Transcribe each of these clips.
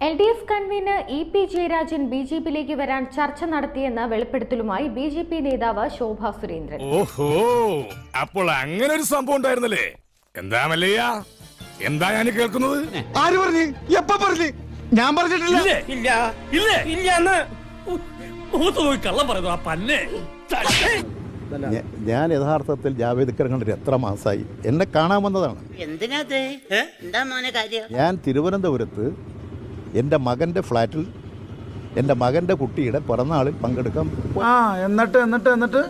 L D F convener E P Jayarajan B J പിയിലേക്ക് വരാൻ ചർച്ച നടത്തിയെന്ന വെളിപ്പെടുത്തലുമായി ബി ജെ പി നേതാവ് ശോഭ സുരേന്ദ്രൻ. ഓഹോ അപ്പോൾ അങ്ങനെ ഒരു സംഭവം ഉണ്ടായിരുന്നല്ലേ? എന്താ മല്ലയ്യ? എന്താ ഞാൻ കേൾക്കുന്നത്? ആര് പറഞ്ഞു? എപ്പ പറഞ്ഞു? ഞാൻ പറഞ്ഞിട്ടില്ല. ഇല്ലേ ഇല്ല ഇല്ലേ ഇല്ല എന്ന് മൂത്ത് പോയി കള്ളം പറയുന്നു ആ പന്നെ. ഞ- ഞാൻ യഥാർത്ഥത്തിൽ ജാവേദ് കണ്ടിട്ട് എത്ര മാസമായി എന്നെ കാണാൻ വന്നതാണ്. എന്തിനാ എന്താ മോനെ കാര്യം? ഞാൻ തിരുവനന്തപുരത്ത് എന്റെ മകന്റെ ഫ്ലാറ്റിൽ എന്റെ മകന്റെ കുട്ടിയുടെ പിറന്നാളിൽ പങ്കെടുക്കാൻ ആ എന്നിട്ട് എന്നിട്ട് എന്നിട്ട്?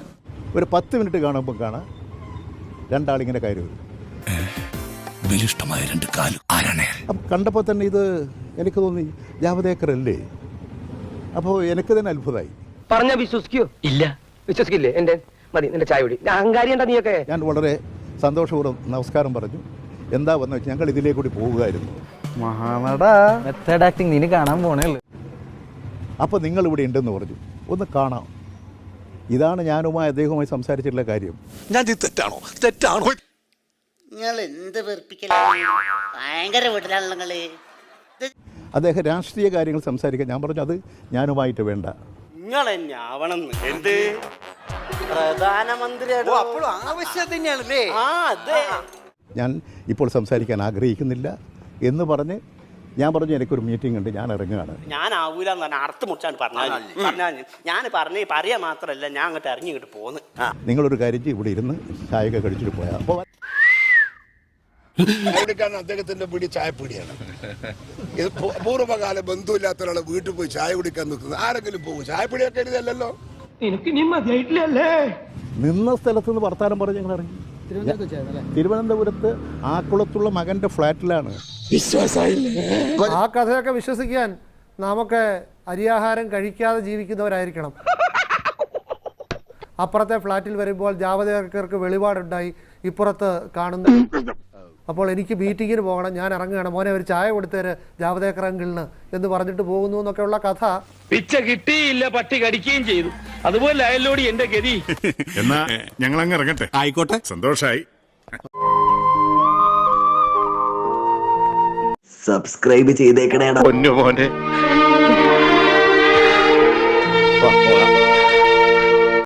ഒരു പത്ത് മിനിറ്റ് കാണുമ്പോൾ കാണാം. രണ്ടാളിങ്ങനെ കയറി വരും. ബലിഷ്ടമായ രണ്ട് കാലും ആരാണ്? കണ്ടപ്പോൾ തന്നെ ഇത് എനിക്ക് തോന്നി ജാവദേക്കർ അല്ലേ? അപ്പോൾ എനിക്ക് തന്നെ അത്ഭുതമായി പറഞ്ഞ വിശ്വസിക്കോ. ഇല്ല. വിശ്വസിക്കില്ലേ? എന്റെ മതി നിന്റെ ചായ കുടി. അഹങ്കാരി എന്താ നീയൊക്കെ? ഞാൻ വളരെ സന്തോഷപൂർവം നമസ്കാരം പറഞ്ഞു. എന്താ വന്നു വെച്ചാൽ ഞങ്ങൾ ഇതിലേക്കൂടി കൂടി പോവുകയായിരുന്നു മഹാനട. മെത്തേഡ് ആക്ടിങ് നിന് കാണാൻ പോണേ അപ്പോൾ നിങ്ങൾ ഇവിടെ ഉണ്ടെന്ന് പറഞ്ഞു. ഒന്ന് കാണാം. ഇതാണ് ഞാനുമായി അദ്ദേഹവുമായി സംസാരിച്ചിട്ടുള്ള കാര്യം. ഞാൻ തെറ്റാണോ? തെറ്റാണോ? നിങ്ങൾ എന്ത് ഭയങ്കര വീട്ടിലാണല്ലോ നിങ്ങൾ. അദ്ദേഹം രാഷ്ട്രീയ കാര്യങ്ങൾ സംസാരിക്കാൻ ഞാൻ പറഞ്ഞു അത് ഞാനുമായിട്ട് വേണ്ട. നിങ്ങൾ തന്നെ ആവണം എന്ത്? അതെ. ഞാൻ ഇപ്പോൾ സംസാരിക്കാൻ ആഗ്രഹിക്കുന്നില്ല. എന്ന് പറഞ്ഞ് ഞാൻ പറഞ്ഞു എനിക്കൊരു മീറ്റിംഗ് ഉണ്ട് ഞാൻ ഇറങ്ങുകയാണ്. ഞാൻ ആവൂല എന്ന് പറഞ്ഞാൽ അർത്ഥം മുറിച്ചാണ് പറഞ്ഞാൽ പറഞ്ഞാൽ ഞാൻ പറഞ്ഞ പറയാ മാത്രമല്ല ഞാൻ അങ്ങോട്ട് ഇറങ്ങി ഇങ്ങോട്ട് പോന്ന്. നിങ്ങളൊരു കാര്യം ചെയ്യ്, ഇവിടെ ഇരുന്ന് ചായയൊക്കെ കഴിച്ചിട്ട് പോയാ. അപ്പോൾ അദ്ദേഹത്തിന്റെ പിടി ചായപ്പിടിയാണ്. ഇത് പൂർവകാല ബന്ധുവില്ലാത്ത ഒരാളെ വീട്ടിൽ പോയി ചായ കുടിക്കാൻ നിൽക്കുന്നത് ആരെങ്കിലും പോകും. ചായപ്പിടിയൊക്കെ എഴുതല്ലോ നിന്ന സ്ഥലത്ത് നിന്ന് വർത്താനം പറഞ്ഞ് ഞങ്ങൾ ഇറങ്ങി. തിരുവനന്തപുരത്ത് ആക്കുളത്തുള്ള മകന്റെ ഫ്ലാറ്റിലാണ്. ആ കഥയൊക്കെ വിശ്വസിക്കാൻ നമുക്ക് അരിയാഹാരം കഴിക്കാതെ ജീവിക്കുന്നവരായിരിക്കണം. അപ്പുറത്തെ ഫ്ലാറ്റിൽ വരുമ്പോൾ ജാവദേക്കർക്ക് വെളിപാടുണ്ടായി ഇപ്പുറത്ത് കാണുന്നു അപ്പോൾ എനിക്ക് മീറ്റിങ്ങിന് പോകണം ഞാൻ ഇറങ്ങുകയാണ്. മോനെ ഒരു ചായ കൊടുത്തേര് ജാവദേക്കർ അങ്കിളിന് എന്ന് പറഞ്ഞിട്ട് പോകുന്നു എന്നൊക്കെയുള്ള കഥ. പിച്ച കിട്ടിയില്ല പട്ടി കടിക്കുകയും ചെയ്തു. അതുപോലെ അയലോടി എന്റെ ഗതി. എന്നാ ഞങ്ങൾ അങ്ങ് ഇറങ്ങട്ടെ. ആയിക്കോട്ടെ. സന്തോഷായി. സബ്സ്ക്രൈബ് ചെയ്തേക്കണേടാ. പൊന്നു മോനെ.